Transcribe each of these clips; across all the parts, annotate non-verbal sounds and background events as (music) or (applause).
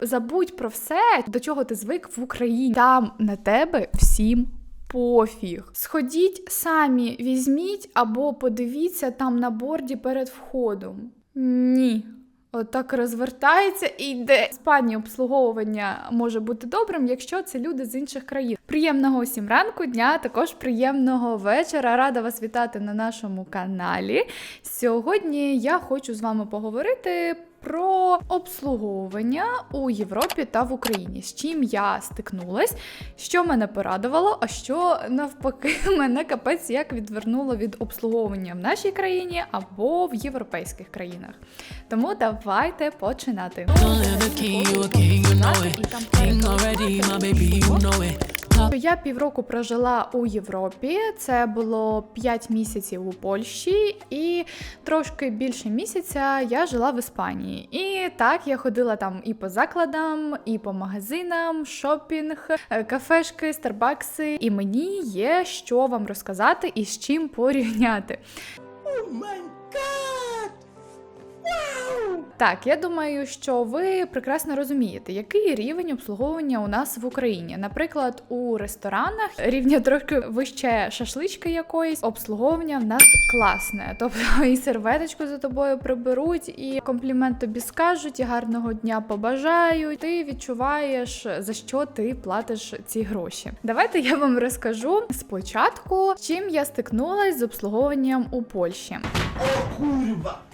Забудь про все, до чого ти звик в Україні. Там на тебе всім. Пофіг. Сходіть самі, візьміть або подивіться там на борді перед входом. Ні. Отак розвертається і йде. В Іспанії обслуговування може бути добрим, якщо це люди з інших країн. Приємного усім ранку, дня, також приємного вечора. Рада вас вітати на нашому каналі. Сьогодні я хочу з вами поговорити. Про обслуговування у Європі та в Україні, з чим я стикнулась, що мене порадувало, а що навпаки (laughs) мене капець як відвернуло від обслуговування в нашій країні або в європейських країнах. Тому давайте починати. It. Я півроку прожила у Європі. Це було 5 місяців у Польщі, і трошки більше місяця я жила в Іспанії. І так я ходила там і по закладам, і по магазинам, шопінг, е, кафешки, старбакси. І мені є що вам розказати і з чим порівняти. Так, я думаю, що ви прекрасно розумієте, який рівень обслуговування у нас в Україні. Наприклад, у ресторанах рівня трохи вище шашлички якоїсь, обслуговування в нас класне. Тобто (laughs) і серветочку за тобою приберуть, і комплімент тобі скажуть, і гарного дня побажають. Ти відчуваєш за що ти платиш ці гроші. Давайте я вам розкажу спочатку, чим я стикнулася з обслуговуванням у Польщі. O kurwa,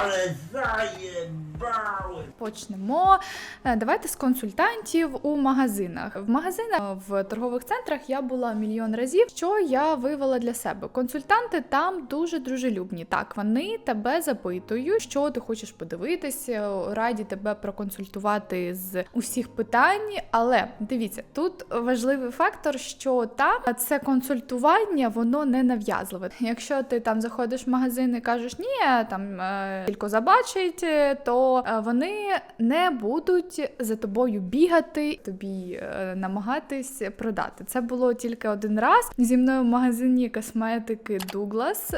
ale zajem! Почнемо. Е, Давайте з консультантів у магазинах. В магазинах в торгових центрах я була мільйон разів. Що я вивела для себе? Консультанти там дуже дружелюбні. Так, вони тебе запитують, що ти хочеш подивитися, раді тебе проконсультувати з усіх питань. Але дивіться, тут важливий фактор, що там це консультування, воно не нав'язливе. Якщо ти там заходиш в магазин і кажеш, ні, там е, тільки забачить, е, е, вони не будуть за тобою бігати, тобі е, намагатись продати. Це було тільки один раз зі мною в магазині косметики Дуглас.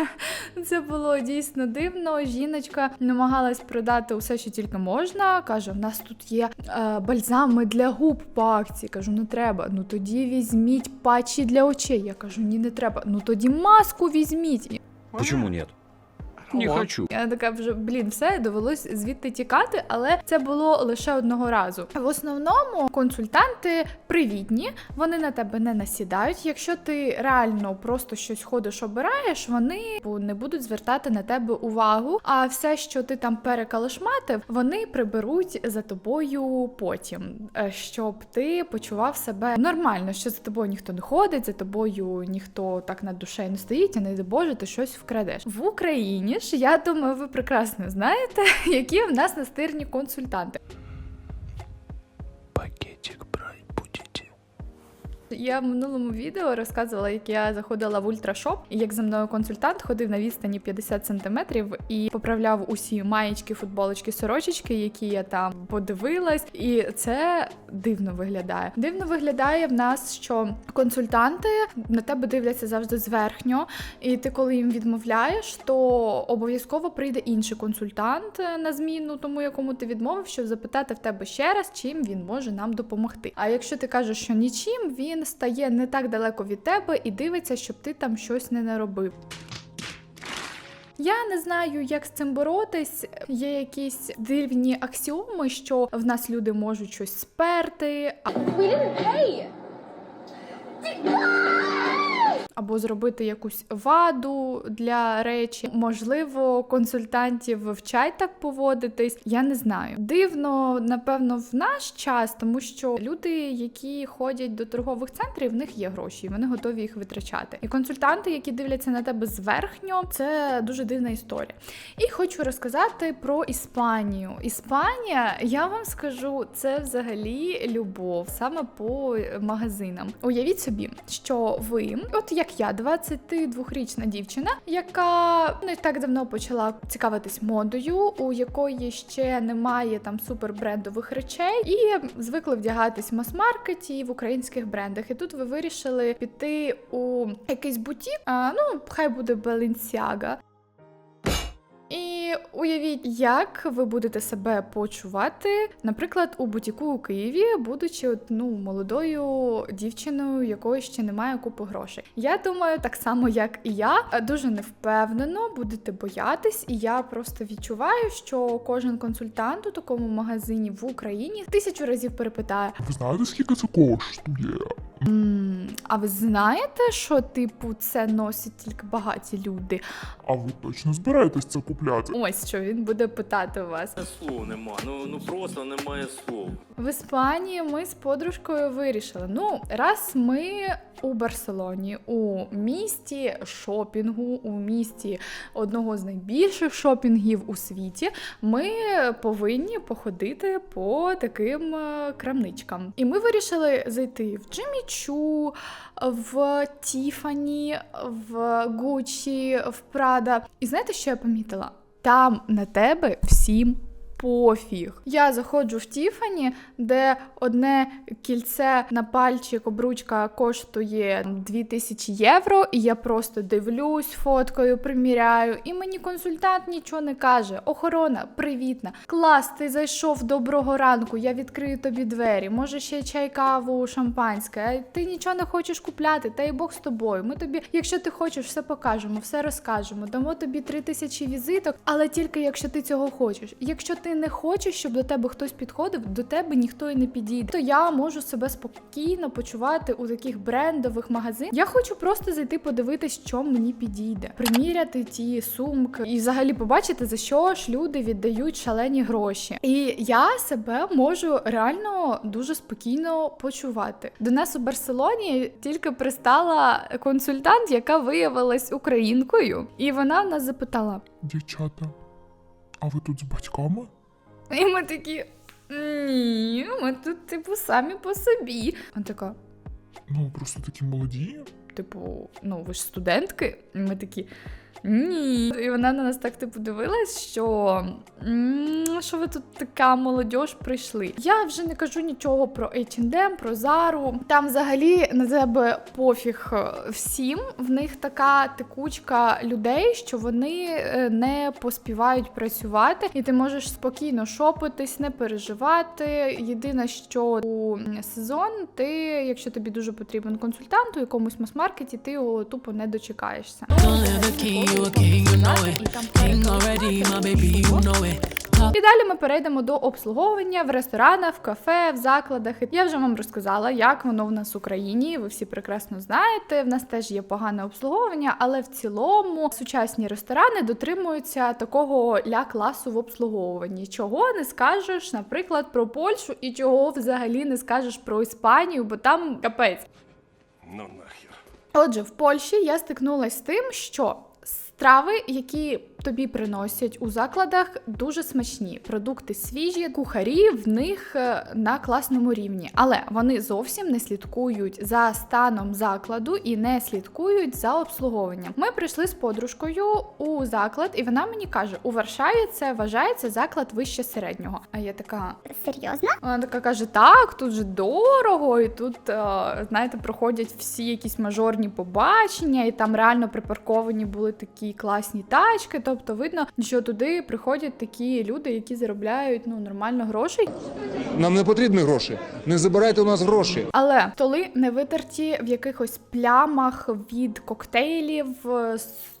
(laughs) Це було дійсно дивно. Жіночка намагалась продати усе, що тільки можна. каже: в нас тут є е, бальзами для губ по акції. Кажу, не треба. Ну тоді візьміть патчі для очей. Я кажу, ні, не треба. Ну тоді маску візьміть. І Почему нет? Не хочу. я така вже блін, все довелось звідти тікати, але це було лише одного разу. В основному консультанти привітні, вони на тебе не насідають. Якщо ти реально просто щось ходиш, обираєш, вони не будуть звертати на тебе увагу. А все, що ти там перекалашматив, вони приберуть за тобою потім, е, щоб ти почував себе нормально, що за тобою ніхто не ходить, за тобою ніхто так над душею не стоїть, і не дай Боже, ти щось вкрадеш в Україні. Ж, Я думаю, ви прекрасно знаєте, (laughs) які в нас настирні консультанти. Я в минулому відео розказувала, як я заходила в ультрашоп, і як за мною консультант ходив на відстані 50 сантиметрів і поправляв усі маєчки, футболочки, сорочечки, які я там подивилась. І це дивно виглядає. Дивно виглядає в нас, що консультанти на тебе дивляться завжди зверхньо, і ти, коли їм відмовляєш, то обов'язково прийде інший консультант на зміну, тому якому ти відмовив, щоб запитати в тебе ще раз, чим він може нам допомогти. А якщо ти кажеш, що нічим, він стає не так далеко від тебе і дивиться, щоб ти там щось не наробив. Я не знаю, як з цим боротись. Є якісь дивні аксіоми, що в нас люди можуть щось сперти, We didn't pay. Або зробити якусь ваду для речі. Можливо, консультантів вчать так поводитись. Я не знаю. Дивно, напевно, в наш час, тому що люди, які ходять до торгових центрів, в них є гроші, і вони готові їх витрачати. І консультанти, які дивляться на тебе зверхньо, це дуже дивна історія. І хочу розказати про Іспанію. Іспанія, я вам скажу, це взагалі любов саме по магазинам. Уявіть собі, що ви, от як я, 22-річна дівчина, яка не так давно почала цікавитись модою, у якої ще немає там супербрендових речей, і звикли вдягатись в мас-маркеті в українських брендах. І тут ви вирішили піти у якийсь бутік, а, ну хай буде Balenciaga. Уявіть, як ви будете себе почувати, наприклад, у бутіку у Києві, будучи от, ну, молодою дівчиною, якої ще немає купи грошей. Я думаю, так само як і я, дуже невпевнено будете боятись, і я просто відчуваю, що кожен консультант у такому магазині в Україні тисячу разів перепитає: Ви знаєте, скільки це коштує? «М, а ви знаєте, що типу це носять тільки багаті люди? А ви точно збираєтесь це купляти? Ось що він буде питати у вас. Слов нема, ну, ну просто немає слов. В Іспанії ми з подружкою вирішили. Ну, раз ми у Барселоні, у місті шопінгу, у місті одного з найбільших шопінгів у світі, ми повинні походити по таким е, крамничкам. І ми вирішили зайти в Джиммі Чу, в Тіфані, в Гуччі, в Прада. І знаєте, що я помітила? Там на тебе всім пофіг. Я заходжу в Тіфані, де одне кільце на пальчик обручка коштує 2000 євро, і я просто дивлюсь, фоткою, приміряю, і мені консультант нічого не каже. Охорона, привітна. Клас, ти зайшов доброго ранку, я відкрию тобі двері. Може ще чай, каву, шампанське. Ти нічого не хочеш купляти, та й Бог з тобою. Ми тобі, якщо ти хочеш, все покажемо, все розкажемо. Дамо тобі 3000 візиток, але тільки якщо ти цього хочеш. Якщо ти не хочеш, щоб до тебе хтось підходив, до тебе ніхто і не підійде. То я можу себе спокійно почувати у таких брендових магазинах. Я хочу просто зайти подивитись, що мені підійде, приміряти ті сумки і взагалі побачити за що ж люди віддають шалені гроші. І я себе можу реально дуже спокійно почувати. До нас у Барселоні тільки пристала консультант, яка виявилась українкою, і вона в нас запитала. Дівчата, а ви тут з батьками? (laughs) І ми такі. Ні, ми тут, типу, самі по собі. Вона така, Ну, просто такі молоді. типу, ну ви ж студентки? І ми такі. Ні. І вона на нас так типу дивилась, що що ви тут така молодь прийшли. Я вже не кажу нічого про H&M, про Зару. Там взагалі на тебе пофіг е, всім. В них така текучка людей, що вони е, не поспівають працювати, і ти можеш спокійно шопитись, не переживати. Єдине, що у сезон, ти, якщо тобі дуже потрібен консультант у якомусь мас-маркеті, ти його тупо не дочекаєшся. You a king, you know it. І King already, my baby, you know it. І далі ми перейдемо до обслуговування в ресторанах, в кафе, в закладах. Я вже вам розказала, як воно в нас в Україні. Ви всі прекрасно знаєте. В нас теж є погане обслуговування, але в цілому сучасні ресторани дотримуються такого ля-класу в обслуговуванні. Чого не скажеш, наприклад, про Польщу і чого взагалі не скажеш про Іспанію, бо там капець. Ну нахер. Отже, в Польщі я стикнулася з тим, що страви, які тобі приносять у закладах, дуже смачні. Продукти свіжі, кухарі в них е, на класному рівні, але вони зовсім не слідкують за станом закладу і не слідкують за обслуговуванням. Ми прийшли з подружкою у заклад, і вона мені каже: у Варшаві це вважається заклад вище середнього. А я така. Серйозно? Вона така каже: так, тут же дорого, і тут, е, знаєте, проходять всі якісь мажорні побачення, і там реально припарковані були такі класні тачки. Тобто, видно, що туди приходять такі люди, які заробляють ну нормально грошей. Нам не потрібні гроші. Не забирайте у нас гроші. Але столи не витерті в якихось плямах від коктейлів,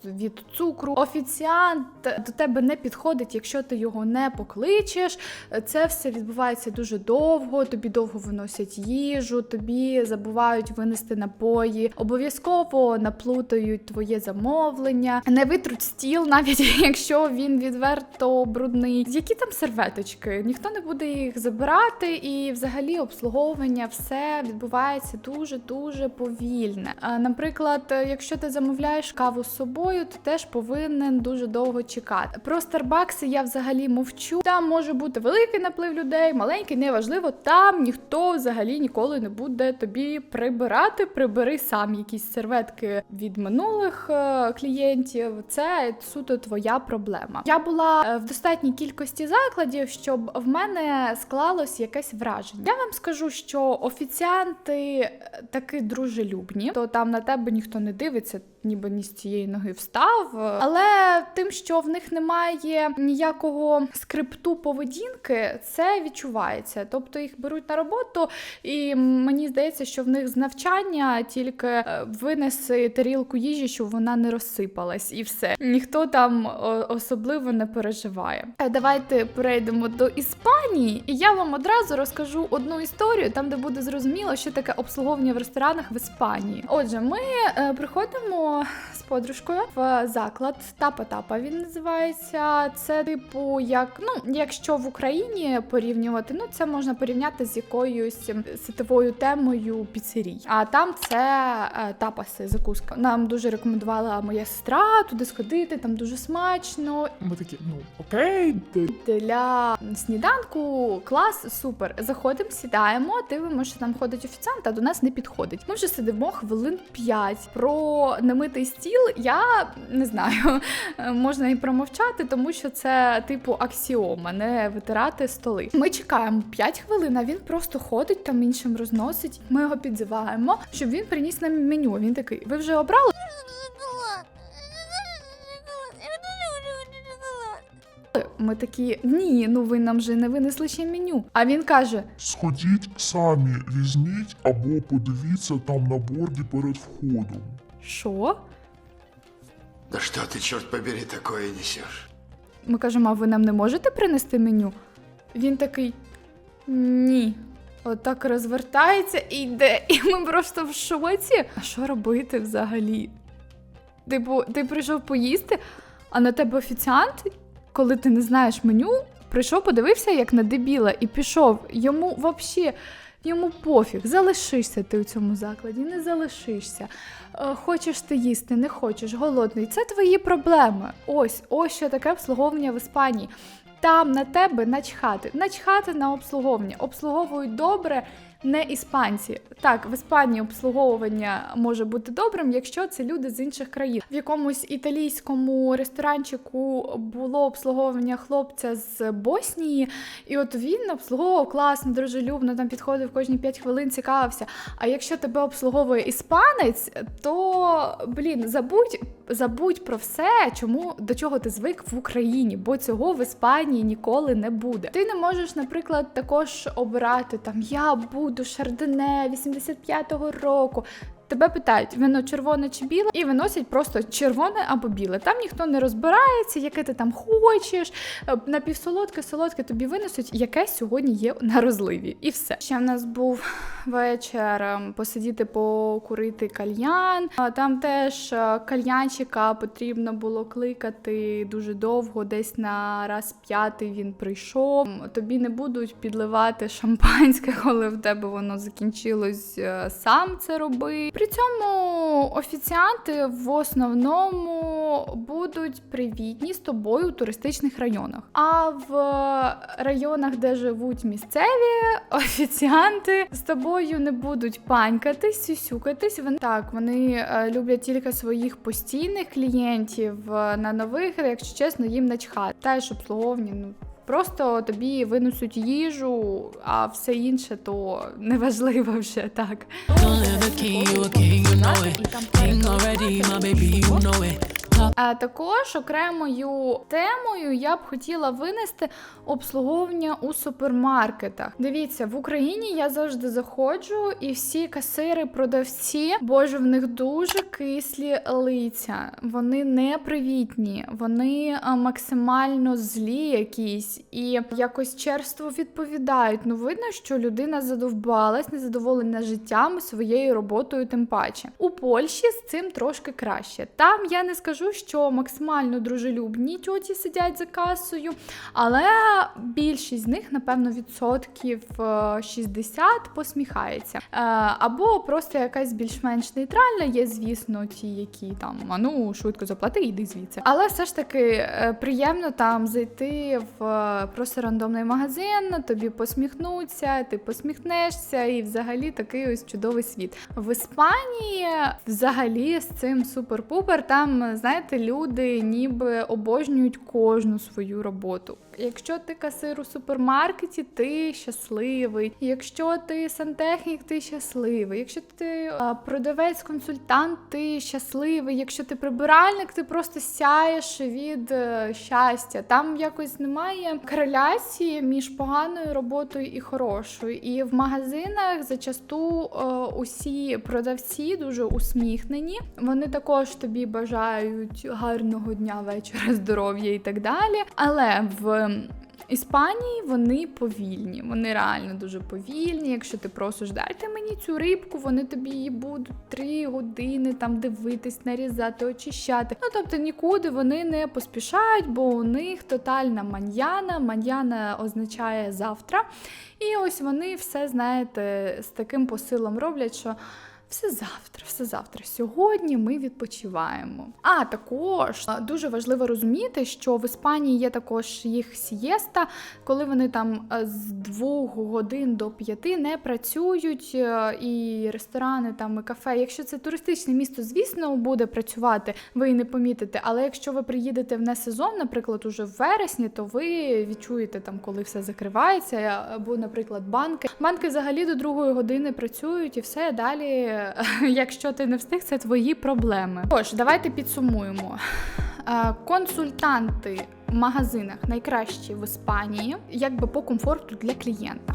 від цукру. Офіціант до тебе не підходить, якщо ти його не покличеш. Це все відбувається дуже довго. Тобі довго виносять їжу, тобі забувають винести напої. Обов'язково наплутають твоє замовлення, не витруть стіл, навіть (laughs) якщо він відверто брудний. Які там серветочки? Ніхто не буде їх забирати, і взагалі обслуговування все відбувається дуже дуже повільне. Наприклад, якщо ти замовляєш каву з собою, ти теж повинен дуже довго чекати. Про Старбакси я взагалі мовчу. Там може бути великий наплив людей, маленький, неважливо. Там ніхто взагалі ніколи не буде тобі прибирати. Прибери сам якісь серветки від минулих е, клієнтів. Це суто твоя проблема. Я була е, в достатній кількості закладів, щоб в мене склалось якесь враження. Я вам скажу, що офіціанти е, таки дружелюбні, то там на тебе ніхто не дивиться. Ніби ні з цієї ноги встав. Але тим, що в них немає ніякого скрипту поведінки, це відчувається. Тобто їх беруть на роботу, і мені здається, що в них з навчання тільки е, винеси тарілку їжі, щоб вона не розсипалась, і все. Ніхто там особливо не переживає. Е, Давайте перейдемо до Іспанії, і я вам одразу розкажу одну історію, там де буде зрозуміло, що таке обслуговування в ресторанах в Іспанії. Отже, ми е, з подружкою в заклад Тапа-Тапа. Він називається. Це типу, як ну, якщо в Україні порівнювати, ну це можна порівняти з якоюсь ем, сетовою темою піцерій. А там це е, тапаси, закуска. Нам дуже рекомендувала моя сестра туди сходити, там дуже смачно. Ми такі, ну окей, Для сніданку клас супер. Заходимо, сідаємо, дивимося, що там ходить офіціант, а до нас не підходить. Ми вже сидимо хвилин 5. Про немитий стіл я не знаю, (laughs) можна і промовчати, тому що це типу аксіома, не витирати столи. Ми чекаємо 5 хвилин, а він просто ходить там іншим розносить. Ми його підзиваємо, щоб він приніс нам меню. Він такий: ви вже обрали? Ми такі, ні, ну ви нам же не винесли ще меню. А він каже: сходіть самі, візьміть або подивіться там на борді перед входом. Що? Да что ты, черт побери, такое несешь? Ми кажемо, а ви нам не можете принести меню? Він такий ні. Отак розвертається і йде. І ми просто в шоці. А що робити взагалі? Типу, ти прийшов поїсти, а на тебе офіціант, коли ти не знаєш меню, прийшов, подивився, як на дебіла, і пішов. Йому взагалі. Йому пофіг, залишишся ти у цьому закладі, не залишишся. Е, Хочеш ти їсти, не хочеш, голодний. Це твої проблеми. Ось, ось що таке обслуговування в Іспанії. Там на тебе начхати, начхати на обслуговування. Обслуговують добре не іспанці. Так, в Іспанії обслуговування може бути добрим, якщо це люди з інших країн. В якомусь італійському ресторанчику було обслуговування хлопця з Боснії, і от він обслуговував класно, дружелюбно, там підходив кожні 5 хвилин, цікавився. А якщо тебе обслуговує іспанець, то блін, забудь. Забудь про все, чому до чого ти звик в Україні, бо цього в Іспанії ніколи не буде. Ти не можеш, наприклад, також обирати там я буду шардоне 85-го року. Тебе питають, вино червоне чи біле, і виносять просто червоне або біле. Там ніхто не розбирається, яке ти там хочеш. Е, Напівсолодке, солодке тобі винесуть, яке сьогодні є на розливі. І все. Ще в нас був вечір ем, посидіти, покурити кальян. Там теж е, кальянчика потрібно було кликати дуже довго, десь на раз п'ятий він прийшов. Тобі не будуть підливати шампанське, (laughs) коли в тебе воно закінчилось. е, Сам це роби. При цьому офіціанти в основному будуть привітні з тобою у туристичних районах. А в районах, де живуть місцеві, (laughs) офіціанти з тобою не будуть панькатись, сюсюкатись. Вони так, вони е, люблять тільки своїх постійних клієнтів е, на нових, якщо чесно, їм начхати. Теж обслуговування, ну. Просто тобі винесуть їжу, а все інше то неважливо вже так. Don't live А також окремою темою я б хотіла винести обслуговування у супермаркетах. Дивіться, в Україні я завжди заходжу, і всі касири, продавці, боже, в них дуже кислі лиця. Вони не привітні, вони максимально злі якісь і якось черство відповідають. Ну, видно, що людина задовбалась, незадоволена життям, своєю роботою, тим паче. У Польщі з цим трошки краще. Там я не скажу, що максимально дружелюбні тьоті сидять за касою, але більшість з них, напевно, відсотків е, 60 посміхається. Е, Або просто якась більш-менш нейтральна, є, звісно, ті, які там а ну швидко заплати, йди звідси. Але все ж таки е, приємно там зайти в е, просто рандомний магазин, тобі посміхнуться, ти посміхнешся, і взагалі такий ось чудовий світ. В Іспанії взагалі з цим супер-пупер. Там, знаєте, люди ніби обожнюють кожну свою роботу. Якщо ти касир у супермаркеті, ти щасливий. Якщо ти сантехнік, ти щасливий. Якщо ти а, продавець, консультант, ти щасливий. Якщо ти прибиральник, ти просто сяєш від е, щастя. Там якось немає кореляції між поганою роботою і хорошою. І в магазинах зачасту е, усі продавці дуже усміхнені. Вони також тобі бажають гарного дня, вечора, (laughs) здоров'я і так далі. Але в Іспанії вони повільні, вони реально дуже повільні. Якщо ти просиш, дайте мені цю рибку, вони тобі її будуть три години там дивитись, нарізати, очищати. Ну тобто нікуди вони не поспішають, бо у них тотальна маньяна. Маньяна означає завтра. І ось вони все, знаєте, з таким посилом роблять, що. Все завтра, все завтра. Сьогодні ми відпочиваємо. А також дуже важливо розуміти, що в Іспанії є також їх сієста, коли вони там з двох годин до п'яти не працюють, е, і ресторани там і кафе. Якщо це туристичне місто, звісно, буде працювати, ви і не помітите. Але якщо ви приїдете в несезон, наприклад, уже в вересні, то ви відчуєте там, коли все закривається, або, наприклад, банки. Банки взагалі до другої години працюють і все далі. (laughs) Якщо ти не встиг, це твої проблеми. Тож, давайте підсумуємо. Консультанти в магазинах найкращі в Іспанії, якби по комфорту для клієнта.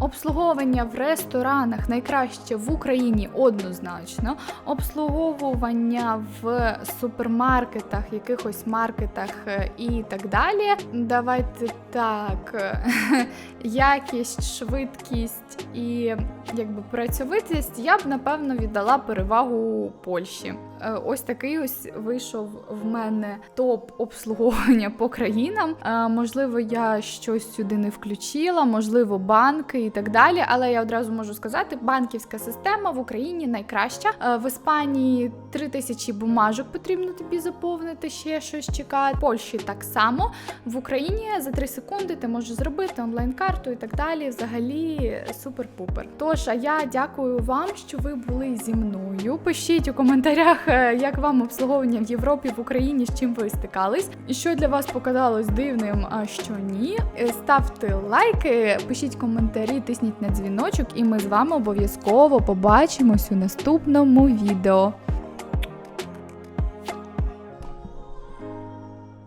Обслуговування в ресторанах найкраще в Україні однозначно. Обслуговування в супермаркетах, якихось маркетах е, і так далі. Давайте так, е, (laughs) якість, швидкість і якби працьовитість я б напевно віддала перевагу Польщі. Е, Ось такий ось вийшов в мене топ обслуговування (laughs) по країнам. Можливо, я щось сюди не включила, можливо, банки і так далі. Але я одразу можу сказати, банківська система в Україні найкраща. Е, В Іспанії 3 тисячі бумажок потрібно тобі заповнити, ще щось чекати. В Польщі так само. В Україні за 3 секунди ти можеш зробити онлайн-карту і так далі. Взагалі супер-пупер. Тож, а я дякую вам, що ви були зі мною. Пишіть у коментарях, е, як вам обслуговування в Європі, в Україні, з чим ви стикались, що для вас показалось дивним, а що ні. Е, Ставте лайки, пишіть коментарі, тисніть на дзвіночок, і ми з вами обов'язково побачимось у наступному відео.